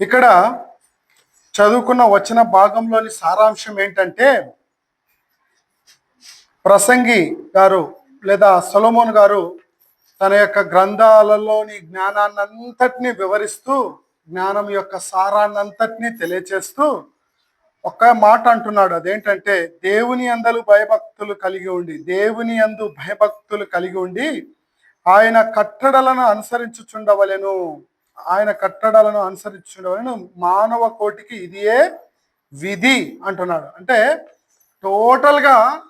ఇక్కడ చదువుకున్న వచ్చిన భాగంలోని సారాంశం ఏంటంటే ప్రసంగి గారు లేదా సొలమోన్ గారు తన యొక్క గ్రంథాలలోని జ్ఞానాన్నంతటినీ వివరిస్తూ జ్ఞానం యొక్క సారాన్నంతటినీ తెలియచేస్తూ ఒక్క మాట అంటున్నాడు. అదేంటంటే దేవుని అందలు భయభక్తులు కలిగి ఉండి దేవుని అందు భయభక్తులు కలిగి ఉండి ఆయన కట్టడలను అనుసరించుచుండవలెను. ఆయన కట్టడాలను అనుసరించుండవలెను మానవ కోటికి ఇదియే విధి అంటున్నాడు. అంటే టోటల్గా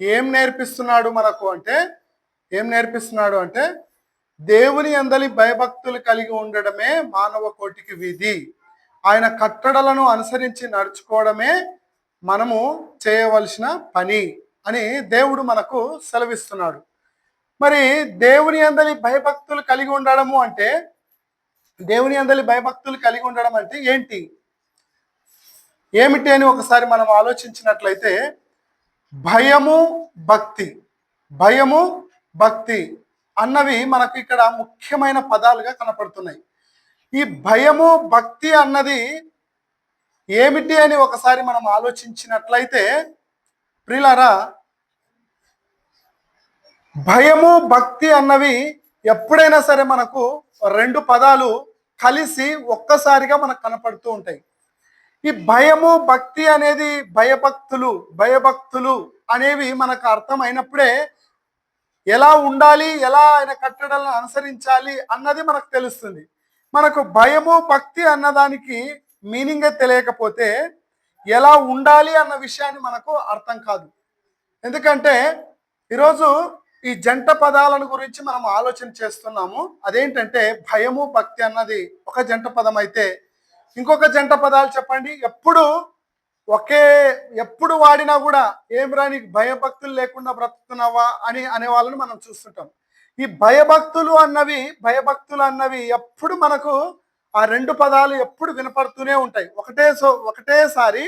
ఏం నేర్పిస్తున్నాడు మనకు అంటే ఏం నేర్పిస్తున్నాడు అంటే దేవుని అందలి భయభక్తులు కలిగి ఉండడమే మానవ కోటికి విధి. ఆయన కట్టడలను అనుసరించి నడుచుకోవడమే మనము చేయవలసిన పని అని దేవుడు మనకు సెలవిస్తున్నాడు. మరి దేవుని అందలి భయభక్తులు కలిగి ఉండడము అంటే దేవుని అందరి భయభక్తులు కలిగి ఉండడం అంటే ఏంటి? ఏమిటి అని ఒకసారి మనం ఆలోచించినట్లయితే భయము భక్తి భయము భక్తి అన్నవి మనకు ఇక్కడ ముఖ్యమైన పదాలుగా కనపడుతున్నాయి. ఈ భయము భక్తి అన్నది ఏమిటి అని ఒకసారి మనం ఆలోచించినట్లయితే ప్రిలరా భయము భక్తి అన్నవి ఎప్పుడైనా సరే మనకు రెండు పదాలు కలిసి ఒక్కసారిగా మనకు కనపడుతూ ఉంటాయి. ఈ భయము భక్తి అనేది భయభక్తులు భయభక్తులు అనేవి మనకు అర్థమైనప్పుడే ఎలా ఉండాలి ఎలా ఆయన కట్టడాలను అనుసరించాలి అన్నది మనకు తెలుస్తుంది. మనకు భయము భక్తి అన్నదానికి మీనింగే తెలియకపోతే ఎలా ఉండాలి అన్న విషయాన్ని మనకు అర్థం కాదు. ఎందుకంటే ఈరోజు ఈ జంట పదాలను గురించి మనం ఆలోచన చేస్తున్నాము. అదేంటంటే భయము భక్తి అన్నది ఒక జంట పదం అయితే ఇంకొక జంట పదాలు చెప్పండి. ఎప్పుడు ఒకే ఎప్పుడు వాడినా కూడా ఏం రాని భయభక్తులు లేకుండా బ్రతుకుతున్నావా అని అనే వాళ్ళని మనం చూస్తుంటాం. ఈ భయభక్తులు అన్నవి భయభక్తులు అన్నవి ఎప్పుడు మనకు ఆ రెండు పదాలు ఎప్పుడు వినపడుతూనే ఉంటాయి. ఒకటే సో ఒకటేసారి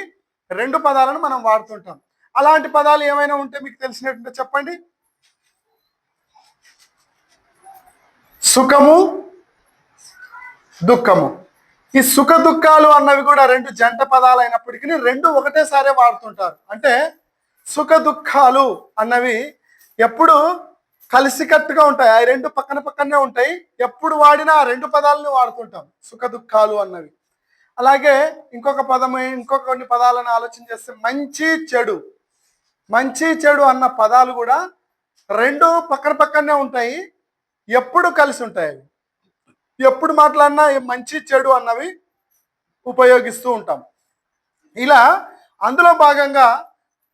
రెండు పదాలను మనం వాడుతుంటాం. అలాంటి పదాలు ఏమైనా ఉంటే మీకు తెలిసినట్టు చెప్పండి. సుఖము దుఃఖము. ఈ సుఖ దుఃఖాలు అన్నవి కూడా రెండు జంట పదాలు అయినప్పటికీ రెండు ఒకటేసారే వాడుతుంటారు. అంటే సుఖ దుఃఖాలు అన్నవి ఎప్పుడు కలిసికట్టుగా ఉంటాయి. ఆ రెండు పక్కన పక్కనే ఉంటాయి. ఎప్పుడు వాడినా ఆ రెండు పదాలను వాడుతుంటాం. సుఖ దుఃఖాలు అన్నవి. అలాగే ఇంకొక పదం ఇంకొక కొన్ని పదాలను ఆలోచన చేస్తే మంచి చెడు. మంచి చెడు అన్న పదాలు కూడా రెండు పక్కన పక్కనే ఉంటాయి. ఎప్పుడు కలిసి ఉంటాయి అవి? ఎప్పుడు మాట్లాడినా మంచి చెడు అన్నవి ఉపయోగిస్తూ ఉంటాం. ఇలా అందులో భాగంగా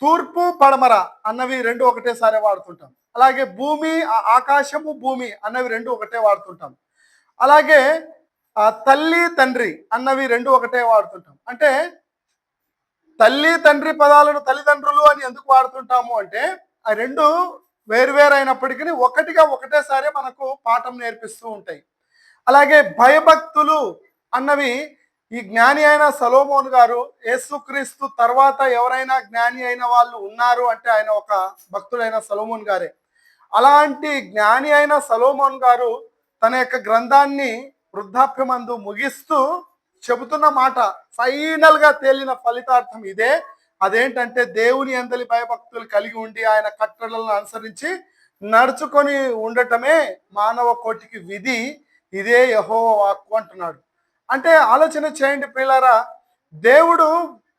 తూర్పు పడమర అన్నవి రెండు ఒకటేసారి వాడుతుంటాం. అలాగే భూమి ఆకాశము భూమి అన్నవి రెండు ఒకటే వాడుతుంటాం. అలాగే తల్లి తండ్రి అన్నవి రెండు ఒకటే వాడుతుంటాం. అంటే తల్లి తండ్రి పదాలను తల్లిదండ్రులు అని ఎందుకు వాడుతుంటాము అంటే ఆ రెండు వేరువేరైనప్పటికీ అయినప్పటికీ ఒకటిగా ఒకటేసారి మనకు పాఠం నేర్పిస్తూ ఉంటాయి. అలాగే భయభక్తులు అన్నవి ఈ జ్ఞాని అయిన సలోమోన్ గారు యేసుక్రీస్తు తర్వాత ఎవరైనా జ్ఞాని అయిన వాళ్ళు ఉన్నారు అంటే ఆయన ఒక భక్తుడైన సలోమోన్ గారే. అలాంటి జ్ఞాని అయిన సలోమోన్ గారు తన యొక్క గ్రంథాన్ని వృద్ధాప్యమందు ముగిస్తూ చెబుతున్న మాట ఫైనల్గా తేలిన ఫలితార్థం ఇదే. అదేంటంటే దేవుని అందలి భయభక్తులు కలిగి ఉండి ఆయన కట్టడలను అనుసరించి నడుచుకొని ఉండటమే మానవ కోటికి విధి. ఇదే యహో వాక్కు అంటున్నాడు. అంటే ఆలోచన చేయండి పిల్లరా దేవుడు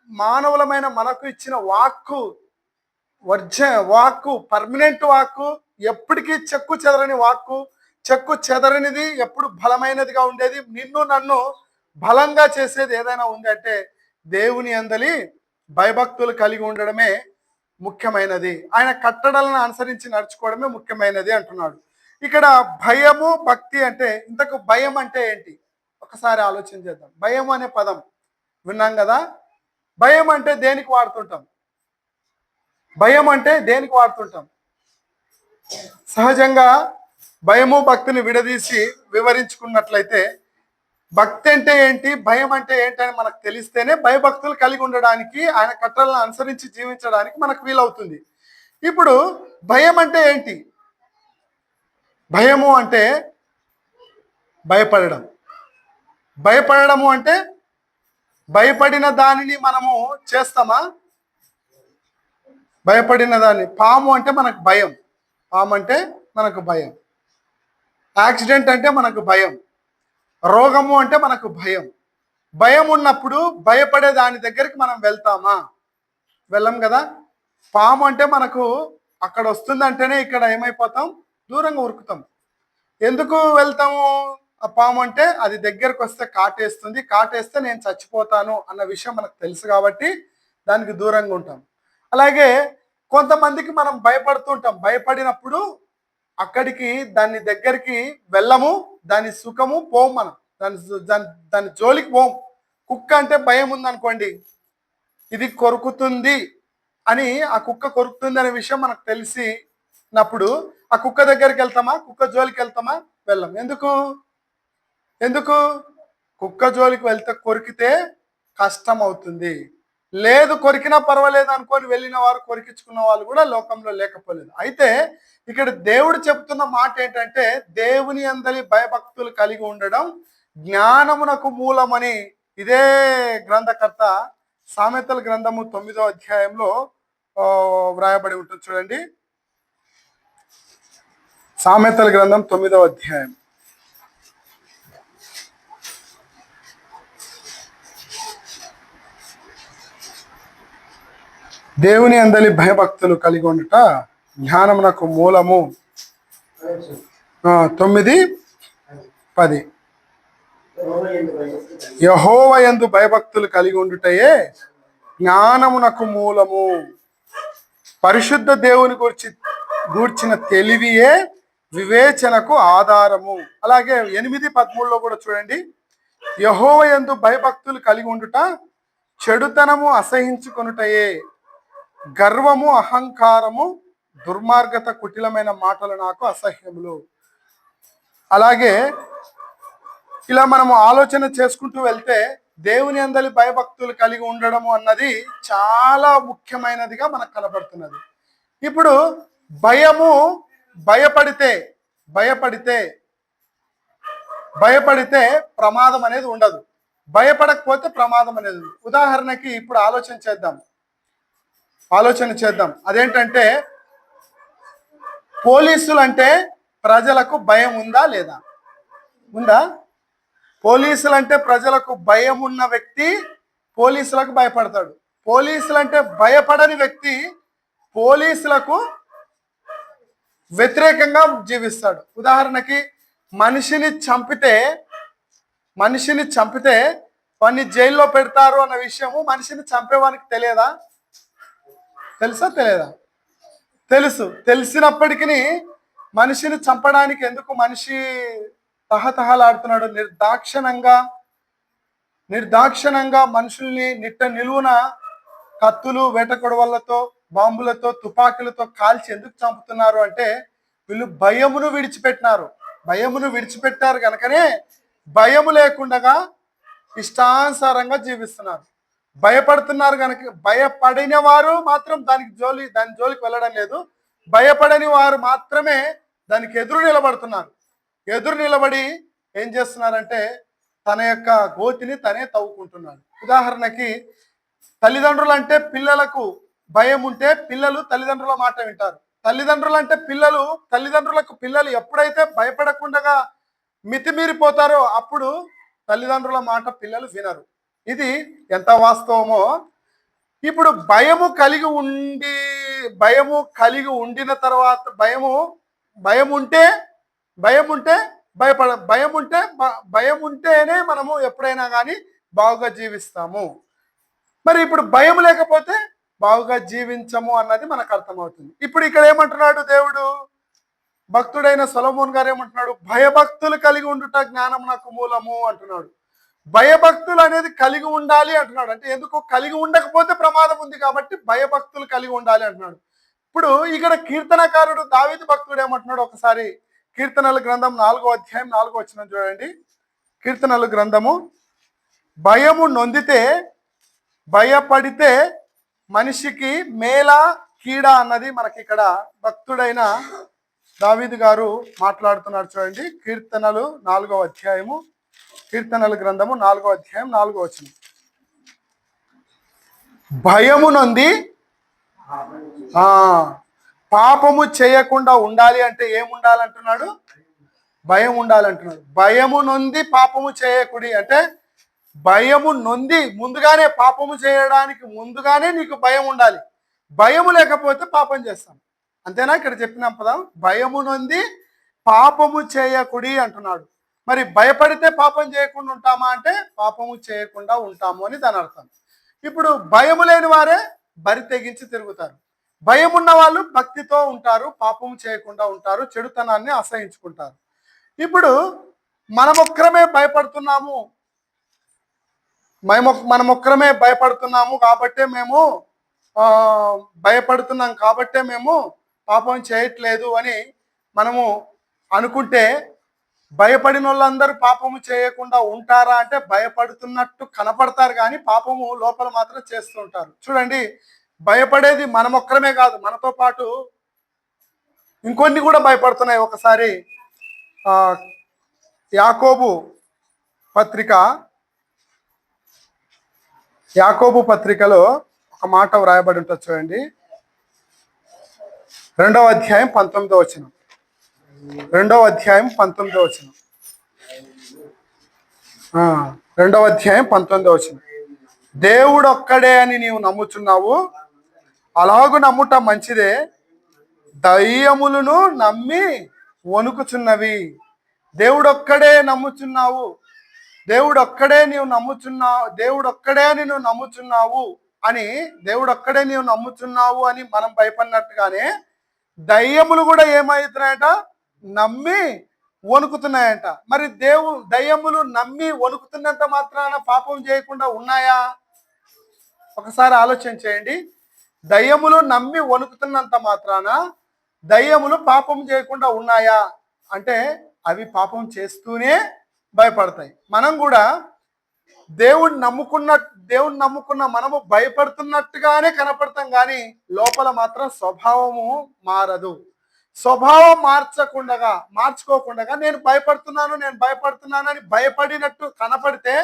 మానవులమైన మనకు ఇచ్చిన వాక్కు వర్జ వాక్కు పర్మనెంట్ వాక్కు ఎప్పటికీ చెక్కు చెదరని వాక్కు చెక్కు చెదరనిది ఎప్పుడు బలమైనదిగా ఉండేది నిన్ను నన్ను బలంగా చేసేది ఏదైనా ఉంది అంటే దేవుని అందలి భయభక్తులు కలిగి ఉండడమే ముఖ్యమైనది. ఆయన కట్టడలను అనుసరించి నడుచుకోవడమే ముఖ్యమైనది అంటున్నాడు. ఇక్కడ భయము భక్తి అంటే ఇంతకు భయం అంటే ఏంటి? ఒకసారి ఆలోచన చేద్దాం. భయం అనే పదం విన్నాం కదా? భయం అంటే దేనికి వాడుతుంటాం? భయం అంటే దేనికి వాడుతుంటాం? సహజంగా భయము భక్తిని విడదీసి వివరించుకున్నట్లయితే భక్తి అంటే ఏంటి? భయం అంటే ఏంటి అని మనకు తెలిస్తేనే భయభక్తులు కలిగి ఉండడానికి ఆయన కట్టలను అనుసరించి జీవించడానికి మనకు వీలవుతుంది. ఇప్పుడు భయం అంటే ఏంటి? భయము అంటే భయపడడం. భయపడము అంటే భయపడిన దానిని మనము చేస్తామా? భయపడిన దాన్ని. పాము అంటే మనకు భయం. పాము అంటే మనకు భయం. యాక్సిడెంట్ అంటే మనకు భయం. రోగము అంటే మనకు భయం. భయం ఉన్నప్పుడు భయపడే దాని దగ్గరికి మనం వెళ్తామా? వెళ్ళం కదా? పాము అంటే మనకు అక్కడ వస్తుందంటేనే ఇక్కడ ఏమైపోతాం? దూరంగా ఉరుకుతాం. ఎందుకు వెళ్తాము ఆ పాము అంటే అది దగ్గరకు వస్తే కాటేస్తుంది కాటేస్తే నేను చచ్చిపోతాను అన్న విషయం మనకు తెలుసు కాబట్టి దానికి దూరంగా ఉంటాం. అలాగే కొంతమందికి మనం భయపడుతుంటాం భయపడినప్పుడు అక్కడికి దాని దగ్గరికి వెళ్ళము. దాని సుఖము పోం మనం. దాని దాని దాని జోలికి పోం. కుక్క అంటే భయం ఉందనుకోండి ఇది కొరుకుతుంది అని ఆ కుక్క కొరుకుతుంది అనే విషయం మనకు తెలిసినప్పుడు ఆ కుక్క దగ్గరికి వెళ్తామా కుక్క జోలికి వెళ్తామా? వెళ్ళం. ఎందుకు? ఎందుకు? కుక్క జోలికి వెళ్తే కొరికితే కష్టం అవుతుంది లేదు కొరికినా పర్వాలేదు అనుకొని వెళ్ళిన వారు కొరికించుకున్న వాళ్ళు కూడా లోకంలో లేకపోలేదు. అయితే ఇక్కడ దేవుడు చెప్తున్న మాట ఏంటంటే దేవుని అందరి భయభక్తులు కలిగి ఉండడం జ్ఞానమునకు మూలమని ఇదే గ్రంథకర్త సామెతల గ్రంథము తొమ్మిదో అధ్యాయంలో వ్రాయబడి ఉంటుంది. చూడండి. సామెతల గ్రంథం తొమ్మిదో అధ్యాయం. దేవుని అందలి భయభక్తులు కలిగి ఉండట జ్ఞానమునకు మూలము. తొమ్మిది పది. యహోవ ఎందు భయభక్తులు కలిగి ఉండుటయే జ్ఞానమునకు మూలము. పరిశుద్ధ దేవుని గురించి గూర్చిన తెలివియే వివేచనకు ఆధారము. అలాగే ఎనిమిది పదమూడులో కూడా చూడండి. యహోవ ఎందు భయభక్తులు కలిగి ఉండుట చెడుతనము అసహించుకొనుటయే. గర్వము అహంకారము దుర్మార్గత కుటిలమైన మాటలు నాకు అసహ్యములు. అలాగే ఇలా మనము ఆలోచన చేసుకుంటూ వెళ్తే దేవుని అందరి భయభక్తులు కలిగి ఉండడము అన్నది చాలా ముఖ్యమైనదిగా మనకు కనబడుతున్నది. ఇప్పుడు భయము భయపడితే భయపడితే భయపడితే ప్రమాదం అనేది ఉండదు. భయపడకపోతే ప్రమాదం అనేది ఉదాహరణకి ఇప్పుడు ఆలోచన చేద్దాం. ఆలోచన చేద్దాం. అదేంటంటే పోలీసులు అంటే ప్రజలకు భయం ఉందా లేదా? ఉందా? పోలీసులు అంటే ప్రజలకు భయం ఉన్న వ్యక్తి పోలీసులకు భయపడతాడు. పోలీసులు అంటే భయపడని వ్యక్తి పోలీసులకు వ్యతిరేకంగా జీవిస్తాడు. ఉదాహరణకి మనిషిని చంపితే మనిషిని చంపితే వాడిని జైల్లో పెడతారు అన్న విషయము మనిషిని చంపేవానికి తెలియదా? తెలుసా తెలియదా తెలుసు. తెలిసినప్పటికీ మనిషిని చంపడానికి ఎందుకు మనిషి తహతహలాడుతున్నాడు నిర్దాక్షణంగా నిర్దాక్షణంగా మనుషుల్ని నిట్ట నిలువున కత్తులు వేటకొడవలతో బాంబులతో తుపాకులతో కాల్చి ఎందుకు చంపుతున్నారు అంటే వీళ్ళు భయమును విడిచిపెట్టినారు. భయమును విడిచిపెట్టారు కనుకనే భయము లేకుండా ఇష్టానుసారంగా జీవిస్తున్నారు. భయపడుతున్నారు కనుక భయపడిన వారు మాత్రం దానికి జోలి దాని జోలికి వెళ్ళడం లేదు. భయపడని వారు మాత్రమే దానికి ఎదురు నిలబడుతున్నారు. ఎదురు నిలబడి ఏం చేస్తున్నారంటే తన యొక్క గోతిని తనే తవ్వుకుంటున్నాడు. ఉదాహరణకి తల్లిదండ్రులు అంటే పిల్లలకు భయం ఉంటే పిల్లలు తల్లిదండ్రుల మాట వింటారు. తల్లిదండ్రులు అంటే పిల్లలు తల్లిదండ్రులకు పిల్లలు ఎప్పుడైతే భయపడకుండా మితిమీరిపోతారో అప్పుడు తల్లిదండ్రుల మాట పిల్లలు వినరు. ఇది ఎంత వాస్తవమో? ఇప్పుడు భయము కలిగి ఉండి భయము కలిగి ఉండిన తర్వాత భయము భయం ఉంటే భయం ఉంటే భయపడ భయం ఉంటే భయం ఉంటేనే మనము ఎప్పుడైనా కానీ బాగుగా జీవిస్తాము. మరి ఇప్పుడు భయం లేకపోతే బాగుగా జీవించము అన్నది మనకు అర్థమవుతుంది. ఇప్పుడు ఇక్కడ ఏమంటున్నాడు దేవుడు? భక్తుడైన సొలమోన్ గారు ఏమంటున్నాడు? భయభక్తులు కలిగి ఉండుట జ్ఞానం నాకు మూలము అంటున్నాడు. భయభక్తులు అనేది కలిగి ఉండాలి అంటున్నాడు. అంటే ఎందుకు కలిగి ఉండకపోతే ప్రమాదం ఉంది కాబట్టి భయభక్తులు కలిగి ఉండాలి అంటున్నాడు. ఇప్పుడు ఇక్కడ కీర్తనకారుడు దావేది భక్తుడు ఏమంటున్నాడు ఒకసారి? కీర్తనల గ్రంథం నాలుగో అధ్యాయం నాలుగో వచ్చిన చూడండి. కీర్తనల గ్రంథము భయము నొందితే భయపడితే మనిషికి మేల కీడ అన్నది మనకి ఇక్కడ భక్తుడైన దావీదు గారు మాట్లాడుతున్నారు చూడండి. కీర్తనలు నాలుగో అధ్యాయము కీర్తనల గ్రంథము నాలుగో అధ్యాయం నాలుగో వచ్చిన భయము నొంది పాపము చేయకుండా ఉండాలి అంటే ఏముండాలంటున్నాడు భయం ఉండాలంటున్నాడు. భయము నొంది పాపము చేయకుడి అంటే భయము నొంది ముందుగానే పాపము చేయడానికి ముందుగానే నీకు భయం ఉండాలి. భయము లేకపోతే పాపం చేస్తాం. అంతేనా? ఇక్కడ చెప్పిన పదం భయము నొంది పాపము చేయకుడి అంటున్నాడు. మరి భయపడితే పాపం చేయకుండా ఉంటామా అంటే పాపము చేయకుండా ఉంటాము అని దాని అర్థం. ఇప్పుడు భయము లేని వారే బరి తెగించి తిరుగుతారు. భయం ఉన్న వాళ్ళు భక్తితో ఉంటారు పాపము చేయకుండా ఉంటారు చెడుతనాన్ని అసహించుకుంటారు ఇప్పుడు మనమొక్కరమే భయపడుతున్నాము. మేము మనమొక్కరమే భయపడుతున్నాము కాబట్టే మేము భయపడుతున్నాం కాబట్టే మేము పాపం చేయట్లేదు అని మనము అనుకుంటే భయపడిన వాళ్ళందరూ పాపము చేయకుండా ఉంటారా అంటే భయపడుతున్నట్టు కనపడతారు కానీ పాపము లోపల మాత్రం చేస్తుంటారు. చూడండి భయపడేది మనమొక్కరమే కాదు మనతో పాటు ఇంకొన్ని కూడా భయపడుతున్నాయి. ఒకసారి యాకోబు పత్రిక యాకోబు పత్రికలో ఒక మాట వ్రాయబడి ఉంటుంది చూడండి. రెండవ అధ్యాయం పంతొమ్మిదో వచ్చినాం రెండవ అధ్యాయం పంతొమ్మిదో వచ్చిన రెండవ అధ్యాయం పంతొమ్మిదో వచ్చిన దేవుడు ఒక్కడే అని నీవు నమ్ముచున్నావు అలాగు నమ్ముట మంచిదే దయ్యములను నమ్మి వణుకుచున్నవి. దేవుడొక్కడే నమ్ముచున్నావు దేవుడు ఒక్కడే నీవు నమ్ముచున్నావు దేవుడొక్కడే అని నువ్వు నమ్ముచున్నావు అని దేవుడొక్కడే నీవు నమ్ముచున్నావు అని మనం భయపడినట్టుగానే దయ్యములు కూడా ఏమవుతున్నాయట? నమ్మి వణుకుతున్నాయంట. మరి దేవు దయ్యములు నమ్మి వణుకుతున్నంత మాత్రాన పాపం చేయకుండా ఉన్నాయా? ఒకసారి ఆలోచన చేయండి. దయ్యములు నమ్మి వణుకుతున్నంత మాత్రాన దయ్యములు పాపం చేయకుండా ఉన్నాయా? అంటే అవి పాపం చేస్తూనే భయపడతాయి. మనం కూడా దేవుడు నమ్ముకున్న దేవుడు నమ్ముకున్న మనము భయపడుతున్నట్టుగానే కనపడతాం కానీ లోపల మాత్రం స్వభావము మారదు. స్వభావం మార్చకుండా మార్చుకోకుండా నేను భయపడుతున్నాను నేను భయపడుతున్నాను అని భయపడినట్టు కనపడితే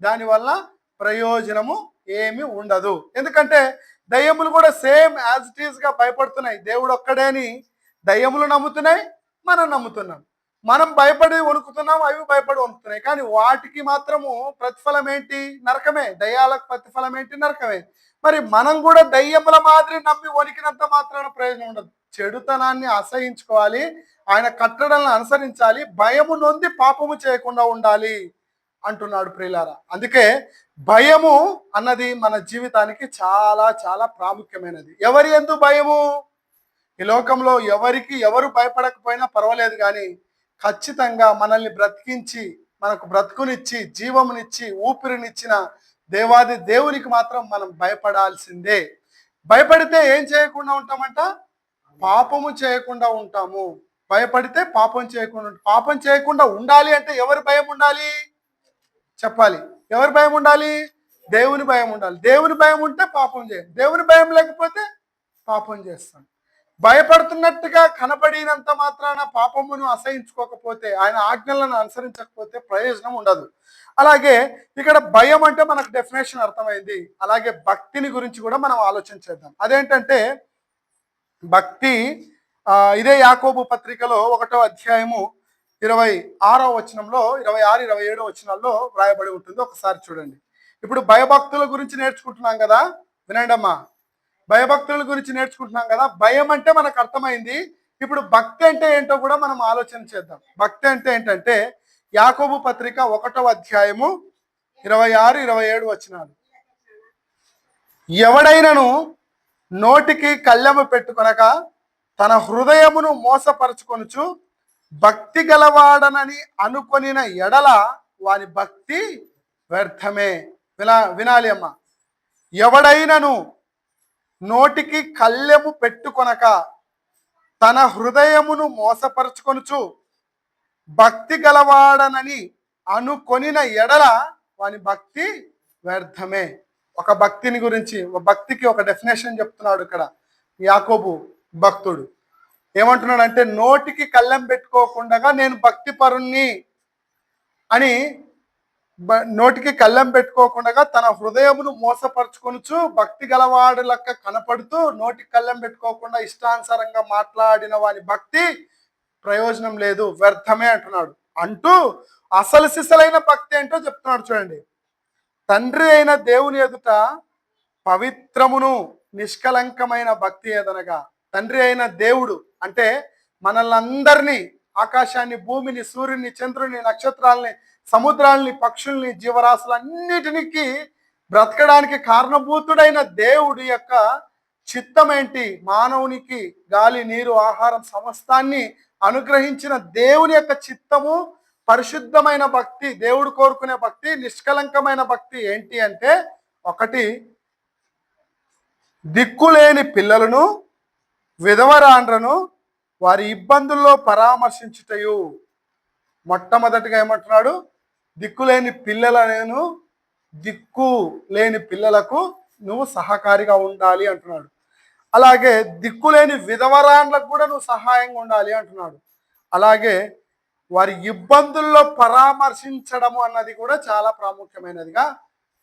దానివల్ల ప్రయోజనము ఏమి ఉండదు. ఎందుకంటే దయ్యములు కూడా సేమ్ యాజ్ ఇట్ ఈస్గా భయపడుతున్నాయి. దేవుడు ఒక్కడే అని దయ్యములు నమ్ముతున్నాయి మనం నమ్ముతున్నాం. మనం భయపడి వణుకుతున్నాం అవి భయపడి వణుకుతున్నాయి. కానీ వాటికి మాత్రము ప్రతిఫలం ఏంటి? నరకమే. దయ్యాలకు ప్రతిఫలం ఏంటి? నరకమే. మరి మనం కూడా దయ్యముల మాదిరి నమ్మి వణికినంత మాత్రాన ప్రయోజనం ఉండదు. చెడుతనాన్ని అసహించుకోవాలి ఆయన కట్టడలను అనుసరించాలి భయము నొంది పాపము చేయకుండా ఉండాలి అంటున్నాడు ప్రియులారా. అందుకే భయము అన్నది మన జీవితానికి చాలా చాలా ప్రాముఖ్యమైనది. ఎవరి ఎందు భయము? ఈ లోకంలో ఎవరికి ఎవరు భయపడకపోయినా పర్వాలేదు కానీ ఖచ్చితంగా మనల్ని బ్రతికించి మనకు బ్రతుకునిచ్చి జీవమునిచ్చి ఊపిరినిచ్చిన దేవాది దేవునికి మాత్రం మనం భయపడాల్సిందే. భయపడితే ఏం చేయకుండా ఉంటామంట? పాపము చేయకుండా ఉంటాము. భయపడితే పాపం చేయకుండా పాపం చేయకుండా ఉండాలి అంటే ఎవరి భయం ఉండాలి? చెప్పాలి. ఎవరి భయం ఉండాలి? దేవుని భయం ఉండాలి. దేవుని భయం ఉంటే పాపం చేయాలి దేవుని భయం లేకపోతే పాపం చేస్తాం. భయపడుతున్నట్టుగా కనబడినంత మాత్రాన పాపమును అసహించుకోకపోతే ఆయన ఆజ్ఞలను అనుసరించకపోతే ప్రయోజనం ఉండదు. అలాగే ఇక్కడ భయం అంటే మనకు డెఫినేషన్ అర్థమైంది. అలాగే భక్తిని గురించి కూడా మనం ఆలోచన చేద్దాం. అదేంటంటే భక్తి ఇదే యాకోబు పత్రికలో ఒకటో అధ్యాయము ఇరవై ఆరో వచనంలో ఇరవై ఆరు ఇరవై ఏడో వచనాల్లో వ్రాయబడి ఉంటుంది. ఒకసారి చూడండి. ఇప్పుడు భయభక్తుల గురించి నేర్చుకుంటున్నాం కదా? వినండమ్మా భయభక్తుల గురించి నేర్చుకుంటున్నాం కదా? భయం అంటే మనకు అర్థమైంది. ఇప్పుడు భక్తి అంటే ఏంటో కూడా మనం ఆలోచన చేద్దాం. భక్తి అంటే ఏంటంటే యాకోబు పత్రిక ఒకటో అధ్యాయము ఇరవై ఆరు ఇరవై ఏడు వచనాలు. ఎవడైనను నోటికి కళ్ళెము పెట్టుకొనక తన హృదయమును మోసపరుచుకొనుచు భక్తి గలవాడనని అనుకొనిన ఎడల వాని భక్తి వ్యర్థమే. వినా వినాలి అమ్మ. ఎవడైనను నోటికి కళ్ళెము పెట్టుకొనక తన హృదయమును మోసపరుచుకొనుచు భక్తి గలవాడనని అనుకొనిన ఎడల వాని భక్తి వ్యర్థమే. ఒక భక్తిని గురించి ఒక భక్తికి ఒక డెఫినేషన్ చెప్తున్నాడు ఇక్కడ యాకోబు భక్తుడు. ఏమంటున్నాడు అంటే నోటికి కళ్ళెం పెట్టుకోకుండా నేను భక్తి పరుణ్ణి అని బ- నోటికి కళ్ళెం పెట్టుకోకుండా తన హృదయమును మోసపరుచుకొనుచు భక్తి గలవాడు లెక్క కనపడుతూ నోటికి కళ్ళెం పెట్టుకోకుండా ఇష్టానుసారంగా మాట్లాడిన వాని భక్తి ప్రయోజనం లేదు వ్యర్థమే అంటున్నాడు. అంటూ అసలు సిసలైన భక్తి ఏంటో చెప్తున్నాడు చూడండి. తండ్రి అయిన దేవుని ఎదుట పవిత్రమును నిష్కలంకమైన భక్తి ఏదనగా తండ్రి అయిన దేవుడు అంటే మనల్ని ఆకాశాన్ని భూమిని సూర్యుని చంద్రుని నక్షత్రాలని సముద్రాల్ని పక్షుల్ని జీవరాశులన్నిటినికి బ్రతకడానికి కారణభూతుడైన దేవుడి యొక్క చిత్తం ఏంటి మానవునికి గాలి నీరు ఆహారం సమస్తాన్ని అనుగ్రహించిన దేవుని యొక్క చిత్తము పరిశుద్ధమైన భక్తి దేవుడు కోరుకునే భక్తి నిష్కలంకమైన భక్తి ఏంటి అంటే ఒకటి దిక్కులేని పిల్లలను విధవరాండ్రను వారి ఇబ్బందుల్లో పరామర్శించుటయు. మొట్టమొదటిగా ఏమంటున్నాడు? దిక్కులేని పిల్లలను దిక్కు లేని పిల్లలకు నువ్వు సహకారిగా ఉండాలి అంటున్నాడు. అలాగే దిక్కులేని విధవరాండ్లకు కూడా నువ్వు సహాయంగా ఉండాలి అంటున్నాడు. అలాగే వారి ఇబ్బందుల్లో పరామర్శించడము అన్నది కూడా చాలా ప్రాముఖ్యమైనదిగా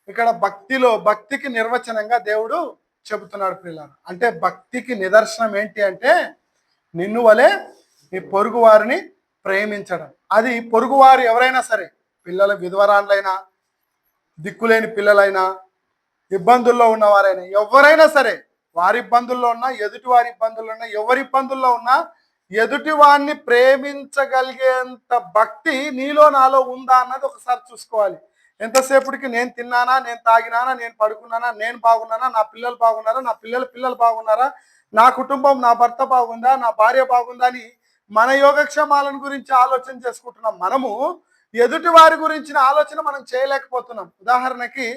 ఇక్కడ భక్తిలో భక్తికి నిర్వచనంగా దేవుడు చెబుతున్నాడు పిల్లలు. అంటే భక్తికి నిదర్శనం ఏంటి అంటే నిన్ను వలె నీ పొరుగు వారిని ప్రేమించడం. అది పొరుగువారు ఎవరైనా సరే పిల్లల విధవరాండ్లైనా దిక్కులేని పిల్లలైనా ఇబ్బందుల్లో ఉన్నవారైనా ఎవరైనా సరే వారి ఇబ్బందుల్లో ఉన్నా ఎదుటి వారి ఇబ్బందుల్లో ఉన్నా ఎవరి ఇబ్బందుల్లో ఉన్నా ఎదుటి వారిని ప్రేమించగలిగేంత భక్తి నీలో నాలో ఉందా అన్నది ఒకసారి చూసుకోవాలి. ఎంతసేపటికి నేను తిన్నానా నేను తాగినానా నేను పడుకున్నానా నేను బాగున్నానా నా పిల్లలు బాగున్నారా నా పిల్లల పిల్లలు బాగున్నారా నా కుటుంబం నా భర్త బాగుందా నా భార్య బాగుందా అని మన యోగక్షేమాలను గురించి ఆలోచన చేసుకుంటున్నాం. మనము ఎదుటి వారి గురించిన ఆలోచన మనం చేయలేకపోతున్నాం. ఉదాహరణకి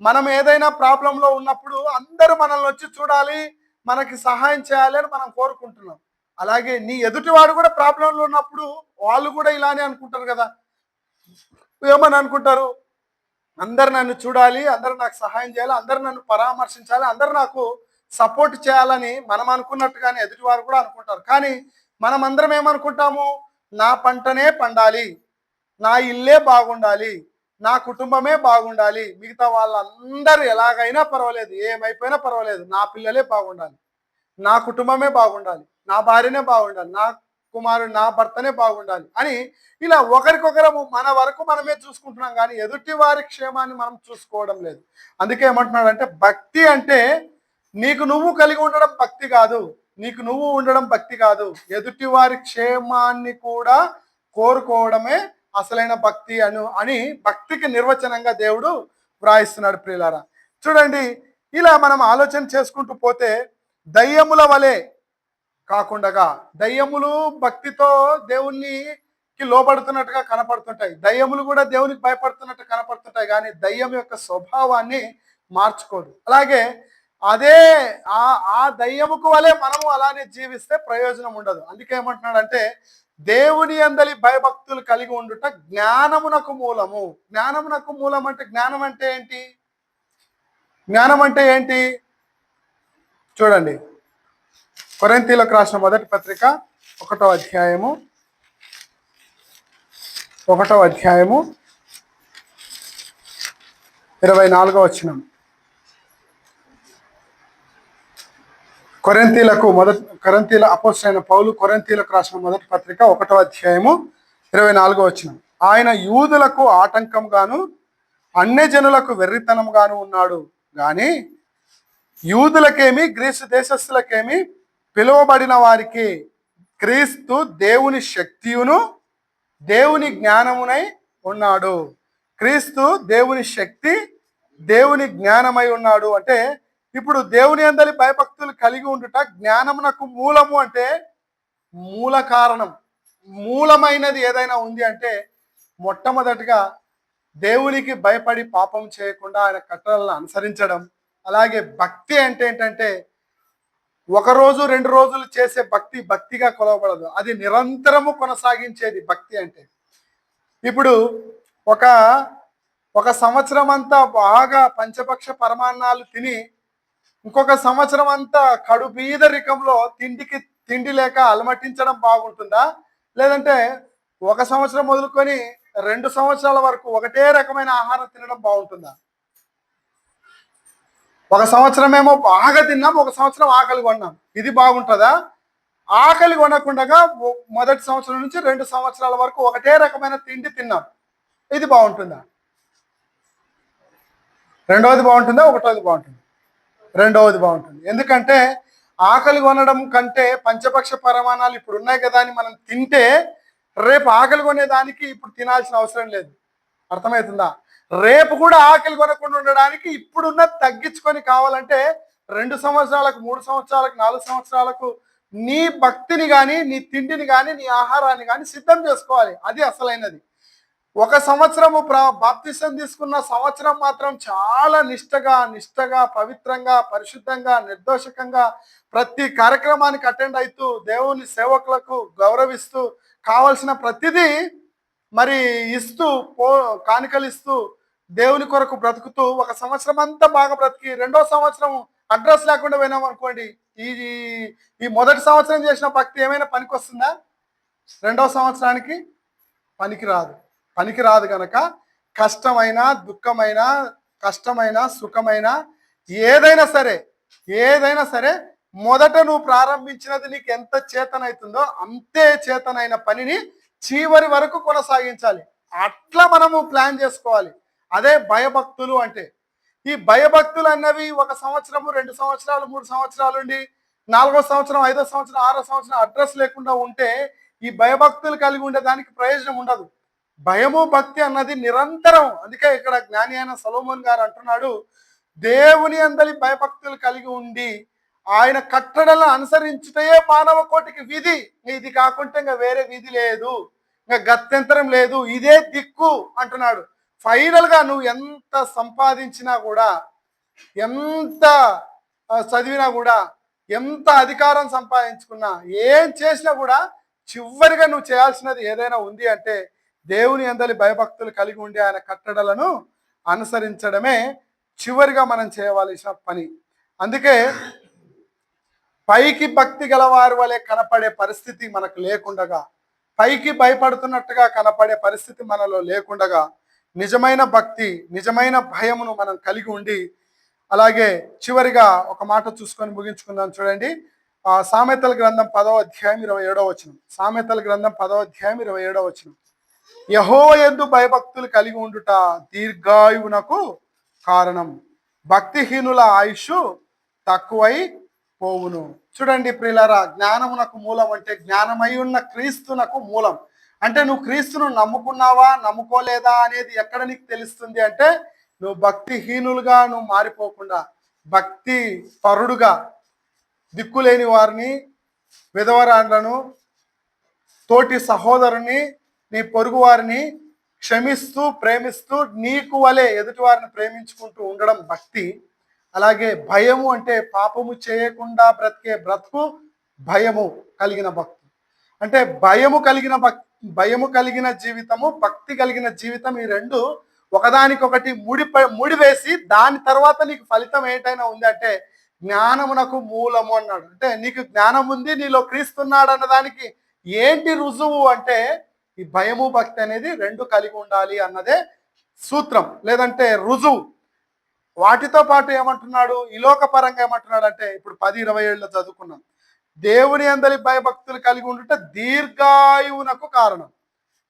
మనం ఏదైనా ప్రాబ్లంలో ఉన్నప్పుడు అందరూ మనల్ని వచ్చి చూడాలి మనకి సహాయం చేయాలి అని మనం కోరుకుంటున్నాం. అలాగే నీ ఎదుటివాడు కూడా ప్రాబ్లంలో ఉన్నప్పుడు వాళ్ళు కూడా ఇలానే అనుకుంటారు కదా. ఏమని అనుకుంటారు? అందరు నన్ను చూడాలి అందరు నాకు సహాయం చేయాలి అందరు నన్ను పరామర్శించాలి అందరు నాకు సపోర్ట్ చేయాలని మనం అనుకున్నట్టుగానే ఎదుటివారు కూడా అనుకుంటారు. కానీ మనం అందరం ఏమనుకుంటాము? నా పంటనే పండాలి నా ఇల్లే బాగుండాలి నా కుటుంబమే బాగుండాలి మిగతా వాళ్ళందరూ ఎలాగైనా పర్వాలేదు ఏమైపోయినా పర్వాలేదు నా పిల్లలే బాగుండాలి. నా కుటుంబమే బాగుండాలి నా భార్యనే బాగుండాలి నా కుమారుడు నా భర్తనే బాగుండాలి అని ఇలా ఒకరికొకరము మన వరకు మనమే చూసుకుంటున్నాం కానీ ఎదుటి వారి క్షేమాన్ని మనం చూసుకోవడం లేదు. అందుకే ఏమంటున్నాడు అంటే భక్తి అంటే నీకు నువ్వు కలిగి ఉండడం భక్తి కాదు నీకు నువ్వు ఉండడం భక్తి కాదు. ఎదుటి వారి క్షేమాన్ని కూడా కోరుకోవడమే అసలైన భక్తి అను అని భక్తికి నిర్వచనంగా దేవుడు వ్రాయిస్తున్నాడు ప్రియులారా. చూడండి ఇలా మనం ఆలోచన చేసుకుంటూ పోతే దయ్యముల వలె కాకుండా దయ్యములు భక్తితో దేవునికి లోబడుతున్నట్టుగా కనపడుతుంటాయి. దయ్యములు కూడా దేవునికి భయపడుతున్నట్టు కనపడుతుంటాయి కానీ దయ్యం యొక్క స్వభావాన్ని మార్చుకోదు. అలాగే అదే ఆ ఆ దయ్యముకు వలె మనము అలానే జీవిస్తే ప్రయోజనం ఉండదు. అందుకే ఏమంటున్నాడంటే దేవుని అందలి భయభక్తులు కలిగి ఉండుట జ్ఞానమునకు మూలము. జ్ఞానమునకు మూలం అంటే జ్ఞానం అంటే ఏంటి? జ్ఞానం అంటే ఏంటి? చూడండి. కొరింతీలకు రాసిన మొదటి పత్రిక ఒకటో అధ్యాయము. ఒకటో అధ్యాయము. ఇరవై నాలుగో వచ్చినాం కొరింతీలకు మొదటి కొరింతీల అయిన పౌలు కొరింతీలకు రాసిన మొదటి పత్రిక ఒకటో అధ్యాయము ఇరవై నాలుగో వచ్చిన ఆయన యూదులకు ఆటంకంగాను అన్య జనులకు వెర్రితనంగాను ఉన్నాడు. కానీ యూదులకేమి గ్రీసు దేశస్థులకేమి పిలువబడిన వారికి క్రీస్తు దేవుని శక్తియును దేవుని జ్ఞానమునై ఉన్నాడు. క్రీస్తు దేవుని శక్తి దేవుని జ్ఞానమై ఉన్నాడు. అంటే ఇప్పుడు దేవుని అందరి భయభక్తులు కలిగి ఉండుట జ్ఞానమునకు మూలము అంటే మూల కారణం. మూలమైనది ఏదైనా ఉంది అంటే మొట్టమొదటిగా దేవునికి భయపడి పాపం చేయకుండా ఆయన కట్టడలను అనుసరించడం అలాగే భక్తి అంటే ఏంటంటే ఒక రోజు రెండు రోజులు చేసే భక్తి భక్తిగా కొలవబడదు. అది నిరంతరము కొనసాగించేది భక్తి అంటే. ఇప్పుడు ఒక ఒక సంవత్సరం అంతా బాగా పంచపక్ష పరమాన్నాలు తిని ఇంకొక సంవత్సరం అంతా కడు రికంలో తిండికి తిండి లేక అలమటించడం బాగుంటుందా? లేదంటే ఒక సంవత్సరం మొదలుకొని రెండు సంవత్సరాల వరకు ఒకటే రకమైన ఆహారం తినడం బాగుంటుందా? ఒక సంవత్సరం ఏమో బాగా తిన్నాం ఒక సంవత్సరం ఆకలి కొన్నాం. ఇది బాగుంటుందా? ఆకలి కొనకుండా మొదటి సంవత్సరం నుంచి రెండు సంవత్సరాల వరకు ఒకటే రకమైన తిండి తిన్నాం. ఇది బాగుంటుందా? రెండవది బాగుంటుందా? ఒకటోది బాగుంటుంది? రెండవది బాగుంటుంది. ఎందుకంటే ఆకలి కొనడం కంటే పంచపక్ష పరమాణాలు ఇప్పుడు ఉన్నాయి కదా అని మనం తింటే రేపు ఆకలి కొనేదానికి ఇప్పుడు తినాల్సిన అవసరం లేదు. అర్థమవుతుందా? రేపు కూడా ఆకలి కొనకుండా ఉండడానికి ఇప్పుడున్న తగ్గించుకొని కావాలంటే రెండు సంవత్సరాలకు మూడు సంవత్సరాలకు నాలుగు సంవత్సరాలకు నీ భక్తిని కానీ నీ తిండిని కానీ నీ ఆహారాన్ని కానీ సిద్ధం చేసుకోవాలి. అది అసలైనది. ఒక సంవత్సరము ప్ర బాప్తిసం తీసుకున్న సంవత్సరం మాత్రం చాలా నిష్టగా నిష్టగా పవిత్రంగా పరిశుద్ధంగా నిర్దోషకంగా ప్రతి కార్యక్రమానికి అటెండ్ అవుతూ దేవుని సేవకులకు గౌరవిస్తూ కావలసిన ప్రతిదీ మరి ఇస్తూ పో కానుకలు ఇస్తూ దేవుని కొరకు బ్రతుకుతూ ఒక సంవత్సరం అంతా బాగా బ్రతికి రెండో సంవత్సరం అడ్రస్ లేకుండా పోయినాం అనుకోండి ఈ ఈ- మొదటి సంవత్సరం చేసిన భక్తి ఏమైనా పనికి వస్తుందా రెండో సంవత్సరానికి పనికి రాదు పనికి రాదు కనుక కష్టమైన దుఃఖమైన కష్టమైన సుఖమైన ఏదైనా సరే ఏదైనా సరే మొదట నువ్వు ప్రారంభించినది నీకు ఎంత చేతనైతుందో అంతే చేతనైన పనిని చివరి వరకు కొనసాగించాలి. అట్లా మనము ప్లాన్ చేసుకోవాలి. అదే భయభక్తులు అంటే ఈ భయభక్తులు అన్నవి ఒక సంవత్సరము రెండు సంవత్సరాలు మూడు సంవత్సరాలు ఉండి నాలుగో సంవత్సరం ఐదో సంవత్సరం ఆరో సంవత్సరం అడ్రస్ లేకుండా ఉంటే ఈ భయభక్తులు కలిగి ఉండే దానికి ప్రయోజనం ఉండదు. భయము భక్తి అన్నది నిరంతరం. అందుకే ఇక్కడ జ్ఞాని అయిన సలోమోన్ గారు అంటున్నాడు దేవుని అందరి భయభక్తులు కలిగి ఉండి ఆయన కట్టడలను అనుసరించుటయే మానవ కోటికి విధి. ఇది కాకుంటే ఇంకా వేరే విధి లేదు. ఇంకా గత్యంతరం లేదు. ఇదే దిక్కు అంటున్నాడు. ఫైనల్గా నువ్వు ఎంత సంపాదించినా కూడా ఎంత చదివినా కూడా ఎంత అధికారం సంపాదించుకున్నా ఏం చేసినా కూడా చివరిగా నువ్వు చేయాల్సినది ఏదైనా ఉంది అంటే దేవుని అందరి భయభక్తులు కలిగి ఉండే ఆయన కట్టడలను అనుసరించడమే చివరిగా మనం చేయవలసిన పని. అందుకే పైకి భక్తి గలవారి వలె కనపడే పరిస్థితి మనకు లేకుండగా పైకి భయపడుతున్నట్టుగా కనపడే పరిస్థితి మనలో లేకుండగా నిజమైన భక్తి నిజమైన భయమును మనం కలిగి ఉండి అలాగే చివరిగా ఒక మాట చూసుకొని ముగించుకుందాం చూడండి. ఆ సామెతల గ్రంథం పదవ అధ్యాయం ఇరవై ఏడవ వచనం. సామెతల గ్రంథం పదవ అధ్యాయం ఇరవై ఏడవ వచనం. యహో ఎందు భయభక్తులు కలిగి ఉండుట దీర్ఘాయువునకు కారణం. భక్తిహీనుల ఆయుష్ తక్కువై పోవును. చూడండి ప్రిలరా జ్ఞానమునకు మూలం అంటే జ్ఞానమై ఉన్న క్రీస్తునకు మూలం. అంటే నువ్వు క్రీస్తును నమ్ముకున్నావా నమ్ముకోలేదా అనేది ఎక్కడ నీకు తెలుస్తుంది అంటే నువ్వు భక్తిహీనులుగా నువ్వు మారిపోకుండా భక్తి పరుడుగా దిక్కులేని వారిని విధవరాండ్లను తోటి సహోదరుని నీ పొరుగు వారిని క్షమిస్తూ ప్రేమిస్తూ నీకు వలె ఎదుటి వారిని ప్రేమించుకుంటూ ఉండడం భక్తి. అలాగే భయము అంటే పాపము చేయకుండా బ్రతికే బ్రతుకు భయము కలిగిన భక్తి. అంటే భయము కలిగిన భయము కలిగిన జీవితము భక్తి కలిగిన జీవితం ఈ రెండు ఒకదానికొకటి ముడి ముడివేసి దాని తర్వాత నీకు ఫలితం ఏంటైనా ఉంది అంటే జ్ఞానమునకు మూలము అన్నాడు. అంటే నీకు జ్ఞానం ఉంది నీలో క్రీస్తున్నాడు అన్న దానికి ఏంటి రుజువు అంటే ఈ భయము భక్తి అనేది రెండు కలిగి ఉండాలి అన్నదే సూత్రం. లేదంటే రుజువు. వాటితో పాటు ఏమంటున్నాడు? ఈ పరంగా ఏమంటున్నాడు అంటే ఇప్పుడు పది ఇరవై ఏళ్ళు చదువుకున్నాం. దేవుని అందరి భయభక్తులు కలిగి ఉండుట దీర్ఘాయువునకు కారణం.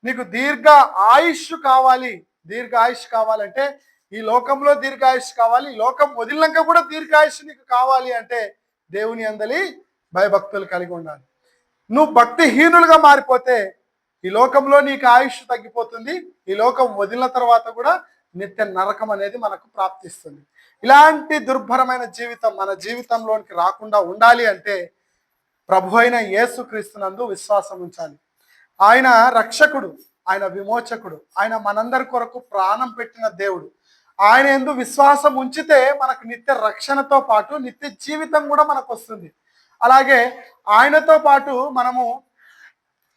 నీకు దీర్ఘ ఆయుష్ కావాలి. దీర్ఘ ఆయుష్ కావాలంటే ఈ లోకంలో దీర్ఘాయుష్ కావాలి. ఈ లోకం వదిలినాక కూడా దీర్ఘాయుష్ నీకు కావాలి అంటే దేవుని అందలి భయభక్తులు కలిగి ఉండాలి. నువ్వు భక్తిహీనులుగా మారిపోతే ఈ లోకంలో నీకు ఆయుష్ తగ్గిపోతుంది. ఈ లోకం వదిలిన తర్వాత కూడా నిత్య నరకం అనేది మనకు ప్రాప్తిస్తుంది. ఇలాంటి దుర్భరమైన జీవితం మన జీవితంలోనికి రాకుండా ఉండాలి అంటే ప్రభు అయిన యేసు క్రీస్తునందు విశ్వాసం ఉంచాలి. ఆయన రక్షకుడు ఆయన విమోచకుడు ఆయన మనందరి కొరకు ప్రాణం పెట్టిన దేవుడు. ఆయన ఎందు విశ్వాసం ఉంచితే మనకు నిత్య రక్షణతో పాటు నిత్య జీవితం కూడా మనకు వస్తుంది. అలాగే ఆయనతో పాటు మనము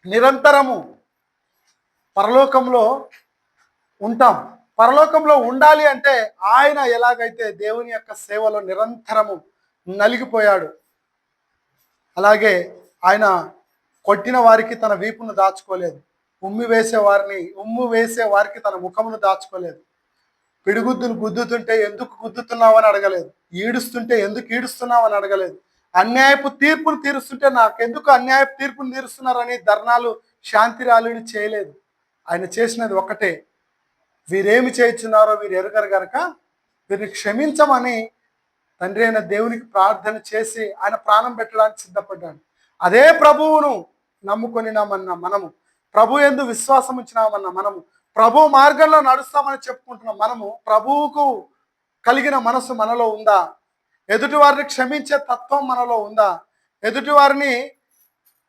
నిరంతరము పరలోకంలో ఉంటాం. పరలోకంలో ఉండాలి అంటే ఆయన ఎలాగైతే దేవుని యొక్క సేవలో నిరంతరము నలిగిపోయాడు అలాగే ఆయన కొట్టిన వారికి తన వీపును దాచుకోలేదు. ఉమ్మి వేసే వారిని ఉమ్ము వేసే వారికి తన ముఖమును దాచుకోలేదు. పిడిగుద్దును గుద్దుతుంటే ఎందుకు గుద్దుతున్నావు అని అడగలేదు. ఈడుస్తుంటే ఎందుకు ఈడుస్తున్నావు అని అడగలేదు. అన్యాయపు తీర్పును తీరుస్తుంటే నాకెందుకు అన్యాయపు తీర్పును తీరుస్తున్నారని ధర్నాలు శాంతి ర్యాలీలు చేయలేదు. ఆయన చేసినది ఒకటే. వీరేమి చేయించున్నారో వీరు ఎరగరు గనక వీరిని క్షమించమని తండ్రి అయిన దేవునికి ప్రార్థన చేసి ఆయన ప్రాణం పెట్టడానికి సిద్ధపడ్డాడు. అదే ప్రభువును నమ్ముకొనినామన్న మనము ప్రభు ఎందు విశ్వాసం ఉంచినామన్న మనము ప్రభు మార్గంలో నడుస్తామని చెప్పుకుంటున్న మనము ప్రభువుకు కలిగిన మనసు మనలో ఉందా? ఎదుటి వారిని క్షమించే తత్వం మనలో ఉందా? ఎదుటి వారిని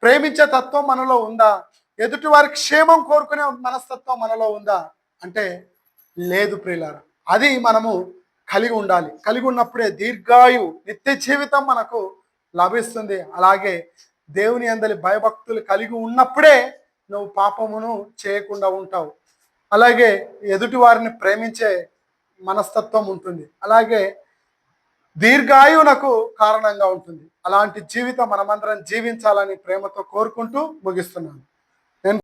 ప్రేమించే తత్వం మనలో ఉందా? ఎదుటి వారి క్షేమం కోరుకునే మనస్తత్వం మనలో ఉందా? అంటే లేదు ప్రియులారా అది మనము కలిగి ఉండాలి. కలిగి ఉన్నప్పుడే దీర్ఘాయు నిత్య జీవితం మనకు లభిస్తుంది. అలాగే దేవుని అందరి భయభక్తులు కలిగి ఉన్నప్పుడే నువ్వు పాపమును చేయకుండా ఉంటావు. అలాగే ఎదుటి వారిని ప్రేమించే మనస్తత్వం ఉంటుంది. అలాగే దీర్ఘాయువునకు కారణంగా ఉంటుంది. అలాంటి జీవితం మనమందరం జీవించాలని ప్రేమతో కోరుకుంటూ ముగిస్తున్నాను.